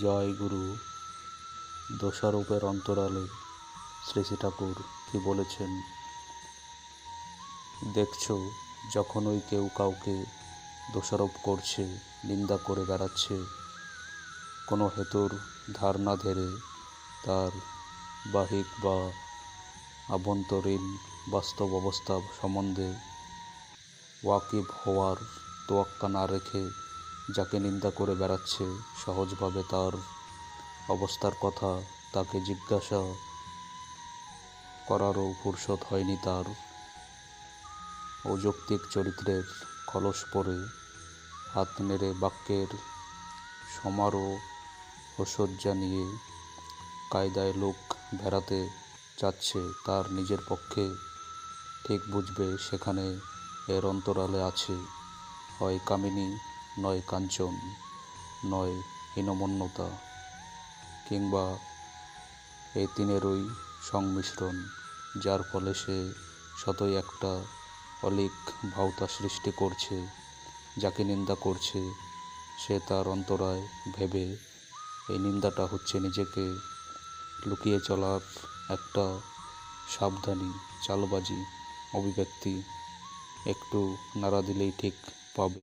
জয় গুরু। দোষারোপের অন্তরালে শ্রী শ্রী ঠাকুর কি বলেছেন? দেখছ ওই কেউ কাউকে দোষারোপ করছে, নিন্দা করে বেড়াচ্ছে, কোনো হেতুর ধার না ধরে তার বাহিক বা আভ্যন্তরীণ বাস্তব অবস্থা সম্বন্ধে ওয়াকিব হওয়ার তোয়াক্কা না রেখে যাকে নিন্দা করে বেড়াচ্ছে সহজভাবে তার অবস্থার কথা তাকে জিজ্ঞাসা করারও ফুরসত হয়নি তার। অযৌক্তিক চরিত্রের খলস পরে হাত নেড়ে বাক্যের সমারোহ ঐশ্বর্যা নিয়ে কায়দায় লোক বেড়াতে চাচ্ছে তার নিজের পক্ষে ঠিক বুঝবে সেখানে এর অন্তরালে আছে। হয় কামিনী নয় কাঞ্চন, নয় হীনমন্যতা কিংবা এই তিনেরই সংমিশ্রণ, যার ফলে সে শতই একটা অলিক ভাওতা সৃষ্টি করছে, যাকে নিন্দা করছে, সে তার অন্তরায় ভেবে এই নিন্দাটা হচ্ছে নিজেকে লুকিয়ে চলার একটা সাবধানী, চালবাজি অভিব্যক্তি, একটু নাড়া দিলেই ঠিক পাবে।